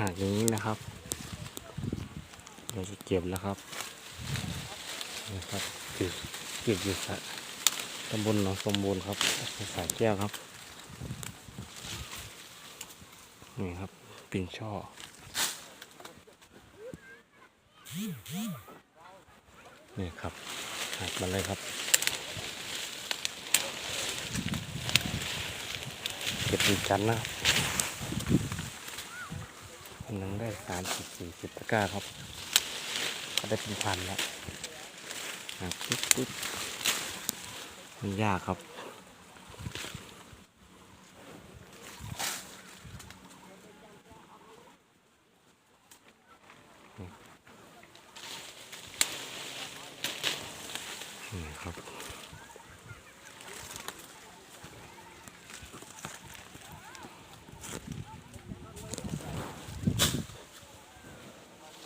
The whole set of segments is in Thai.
หากอย่างนี้นะครับ เราจะเก็บแล้วครับนะครับเก็บเก็บอยู่สะตำบลหนองสมบูรณ์ครับสายแก้วครับนี่ครับปิ่นช่อนี่ครับหักมาเลยครับ เก็บดีจันนะครับ วันนึงได้สามสิบสี่สิบตะกร้าครับ ก็ได้เป็นพันแล้วหักปุ๊บปุ๊บมันยากครับนี่ครับ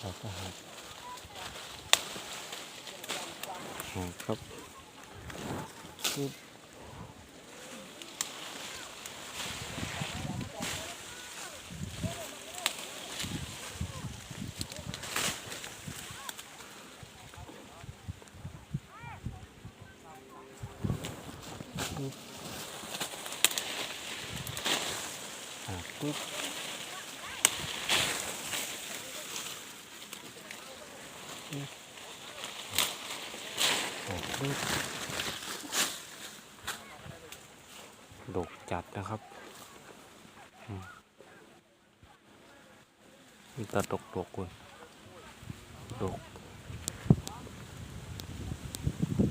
เราก็หัก หักครับปุ๊บปุ๊บครับ ดกจัดนะครับมีแตาดกดกคุณดก